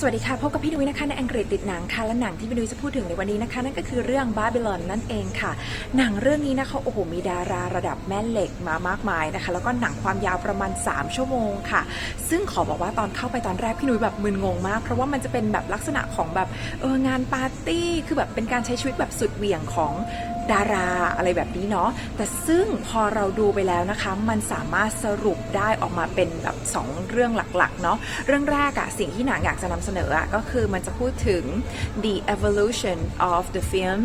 สวัสดีค่ะ พบกับพี่นุ้ยนะคะในอังกฤษติดหนังค่ะ และหนังที่พี่นุ้ยจะพูดถึงในวันนี้นะคะ นั่นก็คือเรื่อง Babylon นั่นเองค่ะ หนังเรื่องนี้นะคะโอ้โหมีดาราระดับแม่เหล็กมามากมายนะคะ แล้วก็หนังความยาวประมาณ 3 ชั่วโมงค่ะ ซึ่งขอบอกว่าตอนเข้าไปตอนแรกพี่นุ้ยแบบมึนงงมาก เพราะว่ามันจะเป็นแบบลักษณะของแบบเอองานปาร์ตี้คือแบบเป็นการใช้ชีวิตแบบสุดเหวี่ยงของ ดาราอะไรแบบนี้เนาะแต่ซึ่งพอเราดูไปแล้วนะคะ มันสามารถสรุปได้ออกมาเป็นแบบสองเรื่องหลักๆเนาะเรื่องแรกอะสิ่งที่หนังอยากจะนำเสนออะก็คือมันจะพูดถึง the evolution of the film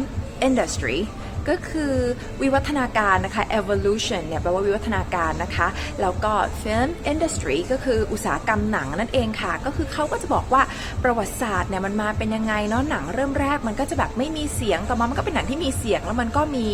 industry ก็คือวิวัฒนาการนะคะ evolution เนี่ยแปลว่าวิวัฒนาการนะคะ แล้วก็ film industry ก็คืออุตสาหกรรมหนังนั่นเองค่ะ ก็คือเขาก็จะบอกว่าประวัติศาสตร์เนี่ยมันมาเป็นยังไงเนาะหนังเริ่มแรกมันก็จะแบบไม่มีเสียงต่อมามันก็เป็นหนังที่มีเสียง แล้วมันก็มี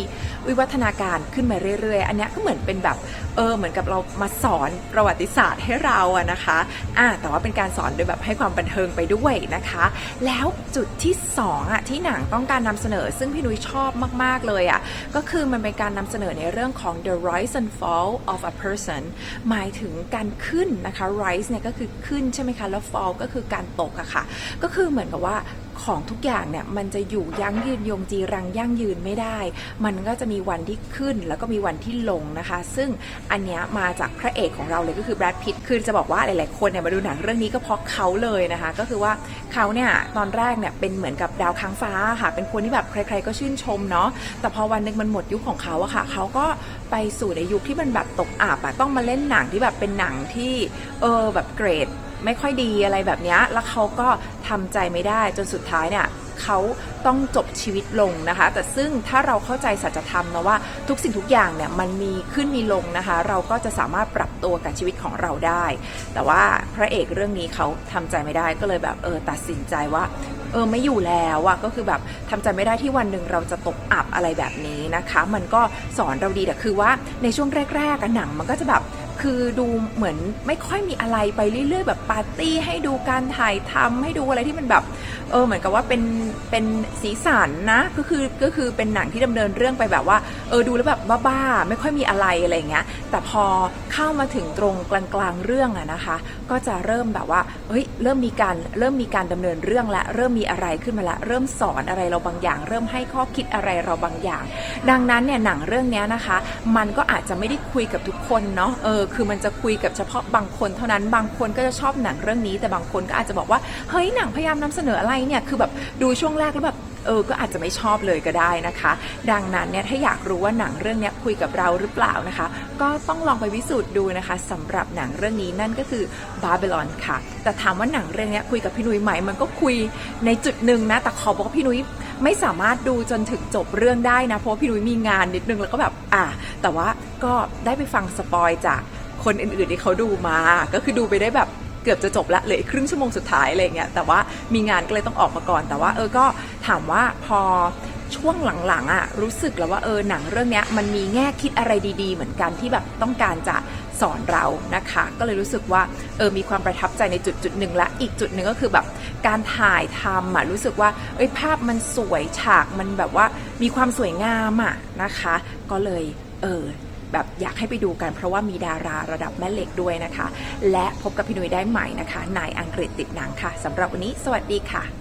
วิวัฒนาการขึ้นมาเรื่อยๆ อันนี้ก็เหมือนเป็นแบบ เออเหมือนกับเรามาสอนประวัติศาสตร์ให้เราอะนะคะอ่าแต่ว่าเป็นการสอนโดยแบบให้ความบันเทิงไปด้วยนะคะ แล้วจุดที่สองอะที่หนังต้องการนำเสนอ ซึ่งพี่นุ้ยชอบมาก ๆ เลยอะก็คือมันเป็นการนำเสนอในเรื่องของ the rise and fall of a person หมายถึงการขึ้นนะคะ rise เนี่ยก็คือขึ้นใช่ไหมคะแล้ว fall ก็คือการตกอะค่ะ ก็คือเหมือนกับว่า ของทุกอย่างเนี่ยมันจะอยู่ยั้งยืนยงจีรังยั่งยืนไม่ได้ มันก็จะมีวันที่ขึ้นแล้วก็มีวันที่ลงนะคะ ซึ่งอันเนี้ยมาจากพระเอกของเราเลยก็คือแบรดพิตต์คือจะบอกว่าหลาย ๆ คนเนี่ยมาดูหนังเรื่องนี้ก็เพราะเขาเลยนะคะ ก็คือว่าเขาเนี่ยตอนแรกเนี่ยเป็นเหมือนกับดาวค้างฟ้าค่ะ เป็นคนที่แบบใคร ๆ ก็ชื่นชมเนาะแต่พอวันหนึงมันหมดยุคของเขาอะค่ะเขาก็ไปสู่ในยุคที่มันแบบตกอับอะต้องมาเล่นหนังที่แบบเป็นหนังที่เออแบบเกรด ไม่ค่อยดีอะไรแบบนี้แล้วเขาก็ทำใจไม่ได้จนสุดท้ายเนี่ยเขาต้องจบชีวิตลงนะคะ แต่ซึ่งถ้าเราเข้าใจสัจธรรมนะว่าทุกสิ่งทุกอย่างเนี่ยมันมีขึ้นมีลงนะคะ เราก็จะสามารถปรับตัวกับชีวิตของเราได้ แต่ว่าพระเอกเรื่องนี้เขาทำใจไม่ได้ก็เลยแบบเออตัดสินใจว่าเออไม่อยู่แล้วอะก็คือแบบทำใจไม่ได้ที่วันหนึ่งเราจะตกอับอะไรแบบนี้นะคะ มันก็สอนเราดีแต่คือว่าในช่วงแรกๆอะหนังมันก็จะแบบ คือดูเหมือนไม่ค่อยมีอะไรไปเรื่อย ๆ แบบปาร์ตี้ให้ดูการถ่ายทำให้ดูอะไรที่มันแบบเออเหมือนกับว่าเป็นเป็นสีสันนะก็คือก็คือเป็นหนังที่ดำเนินเรื่องไปแบบว่าเออดูแล้วแบบบ้าๆไม่ค่อยมีอะไรอะไรเงี้ยแต่พอเข้ามาถึงตรงกลางๆเรื่องอะนะคะ ก็จะเริ่มแบบว่าเฮ้ยเริ่มมีการเริ่มมีการดำเนินเรื่องและเริ่มมีอะไรขึ้นมาละเริ่มสอนอะไรเราบางอย่าง เริ่มให้ข้อคิดอะไรเราบางอย่าง ดังนั้นเนี่ยหนังเรื่องนี้นะคะ มันก็อาจจะไม่ได้คุยกับทุกคนเนาะเออคือมันจะคุยกับเฉพาะบางคนเท่านั้น บางคนก็จะชอบหนังเรื่องนี้ แต่บางคนก็อาจจะบอกว่าเฮ้ยหนังพยายามนำเสนออะไรเนี่ยคือแบบดูช่วงแรกแล้วแบบเออ ก็อาจจะไม่ชอบเลยก็ได้นะคะ ดังนั้นเนี่ยถ้าอยากรู้ว่าหนังเรื่องนี้คุยกับเราหรือเปล่านะคะ ก็ต้องลองไปพิสูจน์ดูนะคะสำหรับหนังเรื่องนี้นั่นก็คือ Babylon ค่ะ แต่ถามว่าหนังเรื่องนี้คุยกับพี่นุ้ยไหมมันก็คุยในจุดหนึ่งนะ แต่ขอบอกว่าพี่นุ้ยไม่สามารถดูจนถึงจบเรื่องได้นะ เพราะพี่นุ้ยมีงานนิดนึงแล้วก็แบบอะแต่ว่าก็ได้ไปฟังสปอยจาก คนอื่นๆที่เขาดูมา ก็คือดูไปได้แบบเกือบจะจบละเหลืออีกครึ่งชั่วโมงสุดท้ายอะไรเงี้ยแต่ว่ามีงานก็เลยต้องออกมาก่อน แต่ว่าเออก็ถามว่าพอช่วงหลังๆอะรู้สึกแล้วว่าเออหนังเรื่องเนี้ยมันมีแง่คิดอะไรดีๆ เหมือนกันที่แบบต้องการจะสอนเรานะคะ ก็เลยรู้สึกว่าเออมีความประทับใจในจุดจุดหนึ่งและอีกจุดหนึ่งก็คือแบบการถ่ายทำอะรู้สึกว่าเอ้ยภาพมันสวยฉากมันแบบว่ามีความสวยงามอะนะคะ ก็เลยเออ แบบอยากให้ไปดูกันเพราะว่ามีดาราระดับแม่เหล็กด้วยนะคะ และพบกับพี่นุ้ยได้ใหม่นะคะ นายอังกฤษติดหนังค่ะสำหรับวันนี้ สวัสดีค่ะ